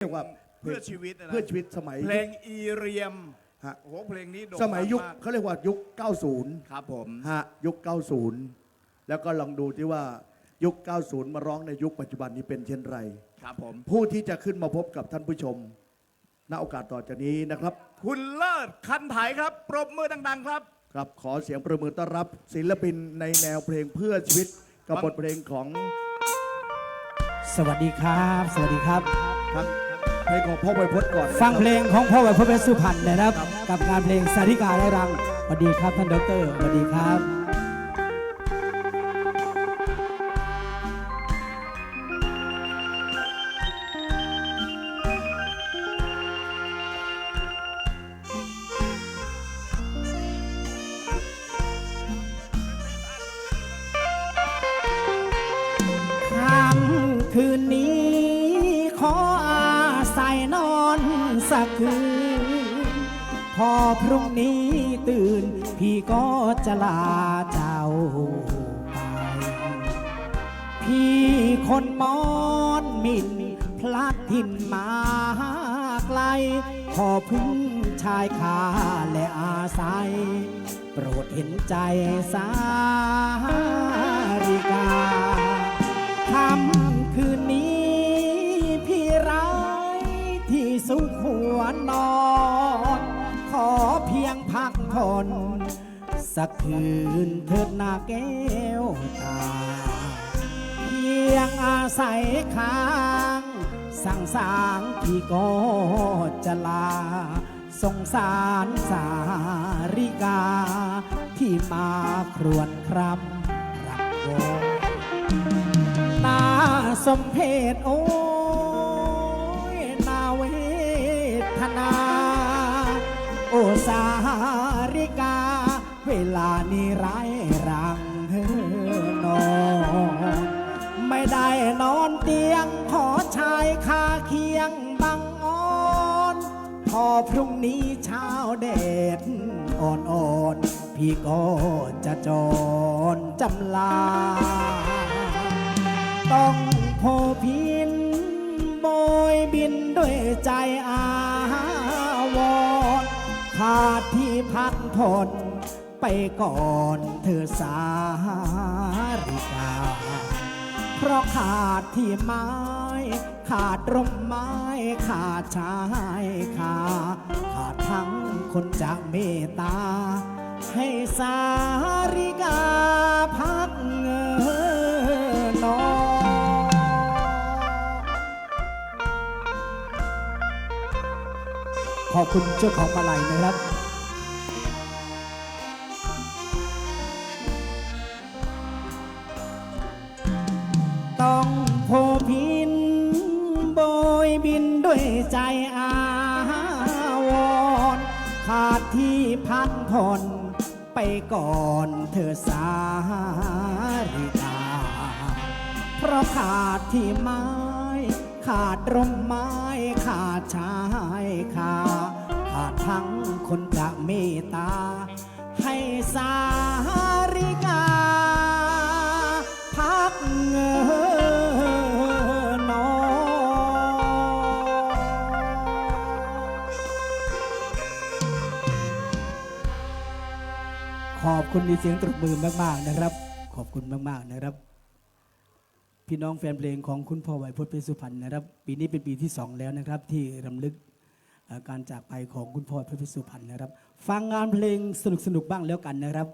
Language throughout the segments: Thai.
เรียกว่าเพื่อชีวิตนะนะเพื่อชีวิตสมัยเพลงอีเรียมฮะโอ้โหเพลงนี้โด่งสมัยยุคดังากเขาเรียกว่ายุค 90 ครับผมฮะยุค 90 แล้วก็ลองดูที่ว่ายุค 90 มาร้องในยุคปัจจุบันนี้เป็นเช่นไร ครับผม ผู้ที่จะขึ้นมาพบกับท่านผู้ชมณโอกาสต่อจากนี้นะครับ คุณเลิศคันไถครับปรบมือดัง ๆ ครับครับขอเสียงประมือต้อนรับ ศิลปินในแนวเพลงเพื่อชีวิตกับบทเพลงของสวัสดีครับ สวัสดีครับทั้ง เพลงของพ่อไวยพจน์ก่อนนะครับฟังเพลงของพ่อไวพจน์เพชรสุพรรณนะครับ กับงานเพลงสาริกาได้รังสวัสดีครับท่านดอกเตอรสวัสดีครับค่ำคืนนี้ กคืน พอพรุ่งนี้ตื่น พี่ก็จะลาเจ้าไป พี่คนมอนมินพลัดถิ่นมาไกล ขอพึ่งชายคาและอาศัย โปรดเห็นใจสาริกาค่ำ ผ่อนสักคืนเถิดนาแก้วตา เพียงอาศัยค้างสั่งสางพี่ก็จะลา สงสารสาริกา ที่มาครวญครำรักโวนาสมเพศโอ้ยนาเวทนา โอสา ริกา เวลานี้ร้ายรังเฮ้อนอน ไม่ได้นอนเตียง ขอชายคาเคียงบังอ่อน พอพรุ่งนี้เช้าเด็ดอ่อนๆ พี่ก็จะจรจำลา ต้องโพพิน โบยบินด้วยใจอาวร ขาดที่พักผ่อนไปก่อนเธอสาริกา เพราะขาดที่ไม้ ขาดร่มไม้ ขาดชายคาขาดทั้งคนจะเมตตา ให้สาริกาพักเงิน ขอบคุณเจ้าของมาลัยนะครับต้องโพพินโบยบินด้วยใจอาวรณ์ขาดที่พักผ่อนไปก่อนเธอสาริกา เพราะขาดที่ไม้ ขาดร่มไม้ ขาดชายคาขาดทั้งคนจะเมตตา ให้สาริกา พักเงินนอขอบคุณในเสียงตรบมือมาก ๆ นะครับ ขอบคุณมาก ๆ นะครับ พี่น้องแฟนเพลงของคุณพ่อไหวพจน์เพชรสุพรรณนะครับ ปีนี้เป็นปีที่ 2 แล้วนะครับ ที่รำลึกการจากไปของคุณพ่อเพชรสุพรรณนะครับ ฟังงานเพลงสนุกๆบ้างแล้วกันนะครับ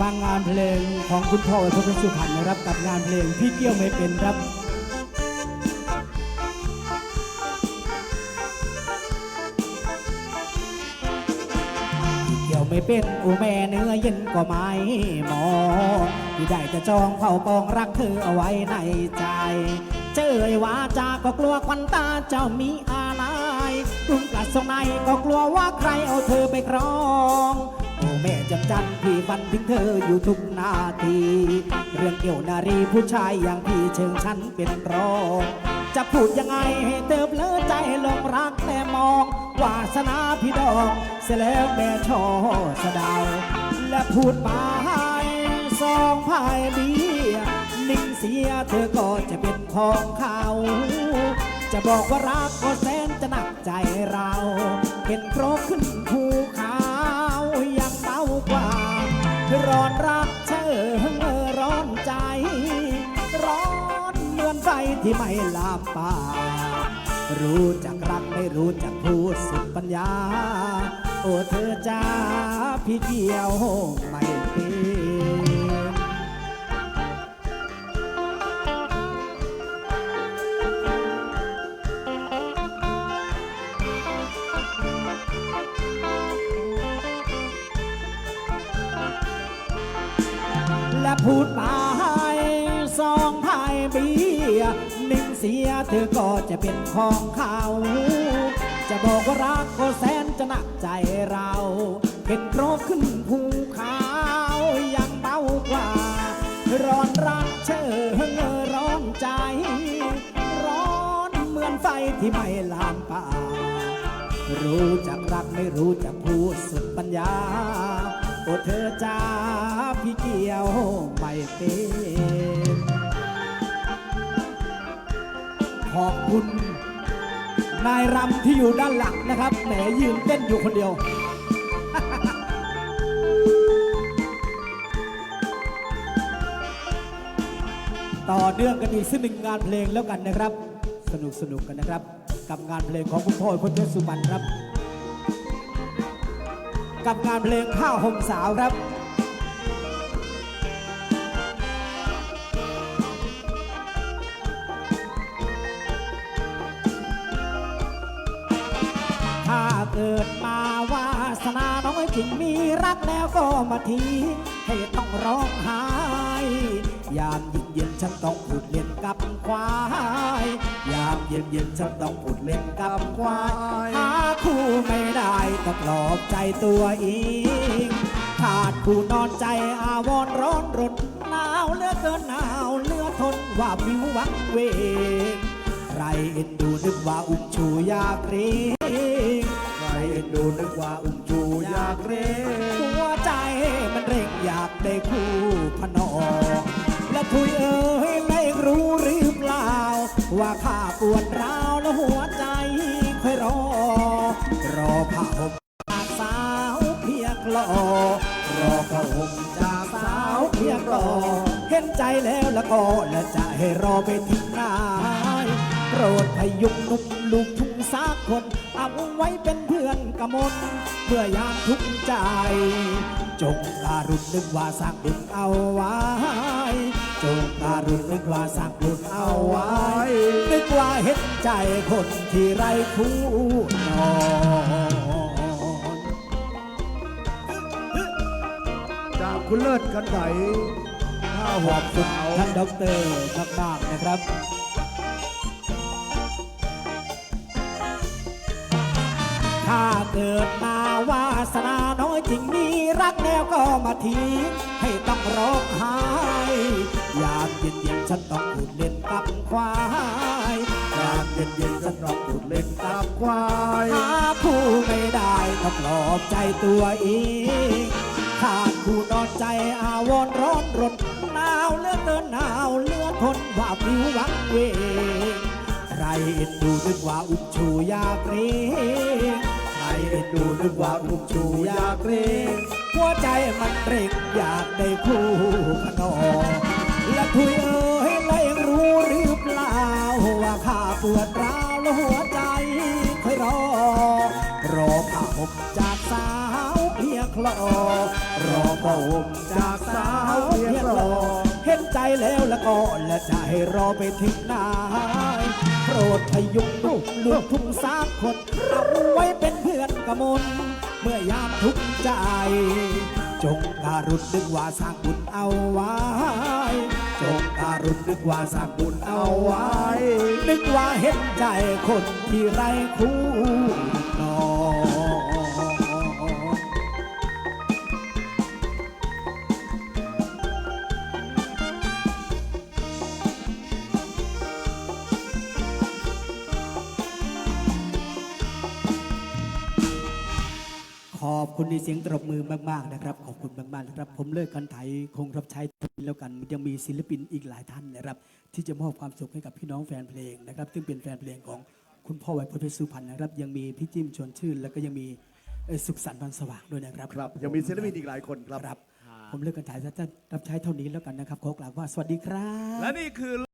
ฟังงานเพลงของคุณพ่อไวพจน์เพชรสุพรรณนะครับ กับงานเพลงพี่เกี้ยวไม่เป็นครับ ไม่เป็นอูแม่เนื้อเย็นก็ไม่มองที่ได้จะจองเฝ้าปองรักเธอเอาไว้ในใจ เจอไอ้วาจาก็กลัวควันตาเจ้ามีอะไรรุ่มกลัดทรงในก็กลัวว่าใครเอาเธอไปครองโอแม่จำจันพี่ฝันถึงเธออยู่ทุกนาที เรื่องเกี่ยวนารีผู้ชายอย่างพี่เชิงฉันเป็นรอง จะพูดยังไงให้เธอเลอใจลงรักแต่มอง วาสนาพี่ดองเสแล้วแม่ชอสะดาว และพูดมาให้สองพายเบียนิ่งเสียเธอก็จะเป็นของเขา จะบอกว่ารักก็แสนจะหนักใจเรา เห็นครกขึ้นภูเขายังเบากว่า ร้อนรักเชอร้อนใจ ร้อนเหมือนไฟที่ไม่ลามป่า รู้จักรักไม่รู้จักพูดสุดปัญญา โอ้เธอจ้าพี่เกี่ยวไม่เป็นและพูดมา สียเธอก็จะเป็นของเขา จะบอกว่ารักก็แสนจะหนักใจเราเห็นโรกขึ้นภูเขายังเบากว่า ร้อนรักเชอร้อนใจ ร้อนเหมือนไฟที่ไม่ลามป่า รู้จักรักไม่รู้จักพูดสุดปัญญาโอ้เธอจ้าพี่เกี่ยวไม่เป็น ขอบคุณ นายรำที่อยู่ด้านหลังนะครับ แหมยืนเต้นอยู่คนเดียว ต่อเนื่องกันอีกสักหนึ่งงานเพลงแล้วกันนะครับ สนุกสนุกกันนะครับ กับงานเพลงของคุณพ่อพจน์สุบรรณครับ กับงานเพลงข้าวห่มสาวครับ จริงมีรักแล้วก็มาทิ้งให้ต้องร้องไห้ยามเย็นเย็นฉันต้องพูดเล่นกับควาย ยามเย็นเย็นฉันต้องพูดเล่นกับควาย หาคู่ไม่ได้ต้องปลอบใจตัวเองขาดคู่นอนใจอาวรณ์ร้อนรนหนาวเลือเกินหนาวเลือทนว่าวิววังเวงใครเอ็นดูนึกว่าอุ้มชูยากเรีงใครเอ็นดูนึกว่าอุ้ม อยากเร่งหัวใจมันเร่งอยากได้คู่พนอและคุยเอ่ยไม่รู้หรือเปล่า ว่าข้าปวดร้าวแล้วหัวใจคอยรอ รอผ้าห่มจากสาวเพียงรอรอผ้าห่มจากสาวเพียงรอเห็นใจแล้วแล้วก็และจะให้รอไปทิ้งไหน โปรดพยุงหนุ่มลูกทุ่งสักคนเอาไว้เป็นเพื่อนกะมนเพื่อยามทุกข์ใจ จงการุณนึกว่าสร้างบุญเอาไว้ จงการุณนึกว่าสร้างบุญเอาไว้ นึกว่าเห็นใจคนที่ไร้คู่นอนจากคุณเลิศกันไหวข้าหอบมคุณสาวท่านด็อกเตอร์มากๆนะครับ เกิดมาวาสนาน้อยจริงมีรักแล้วก็มาทิ้งให้ต้องร้องไห้ยามเย็นเย็นฉันต้องพูดเล่นกับควายยามเย็นเย็นฉันต้องพูดเล่นกับควายหาคู่ไม่ได้ต้องปลอบใจตัวเองขาดคู่นอนใจอาวรณ์ร้อนรนหนาวเลือเกินหนาวเลือทนว่าผิววังเวงใครเอ็นดูนึกว่าอุ้มชูยากรง ดูนึกว่าอุ้มชูอยากเรงหัวใจมันเร่งอยากได้คู่พนอและคุยเอ่ยแล้วยังรู้หรือเปล่าว่าข้าปวดร้าวแล้วหัวใจคอยรอ รอผ้าห่มจากสาวเพียงคลอ รอผ้าห่มจากสาวเพียงคลอ เห็นใจแล้วล้วก็และจะให้รอไปถึงไหนโปรดพยุงลูกลูกทุ่งสามคนเอาไว้เป็น เพื่อนกะมนเมื่อยามทุกข์ใจ จงการุณนึกว่าสร้างบุญเอาไว้ จงการุณนึกว่าสร้างบุญเอาไว้ นึกว่าเห็นใจคนที่ไร้คู่ คุณในเสียงตรบมือมากๆนะครับ ขอบคุณมากๆนะครับ ผมเลิกกันไถคงรับใช้แล้วกันยังมีศิลปินอีกหลายท่านนะครับ ที่จะมอบความสุขให้กับพี่น้องแฟนเพลงนะครับ ซึ่งเป็นแฟนเพลงของคุณพ่อไวยพจน์เพชรสุพรรณนะครับ ยังมีพี่จิ้มชวนชื่น แล้วก็ยังมีเอ่อสุขสันต์วันสว่างด้วยนะครับครับ ยังมีศิลปินอีกหลายคนครับ ครับ ผมเลิกกันถ่ายจะรับใช้เท่านี้แล้วกันนะครับขอกล่าวว่าสวัสดีครับ และนี่คือ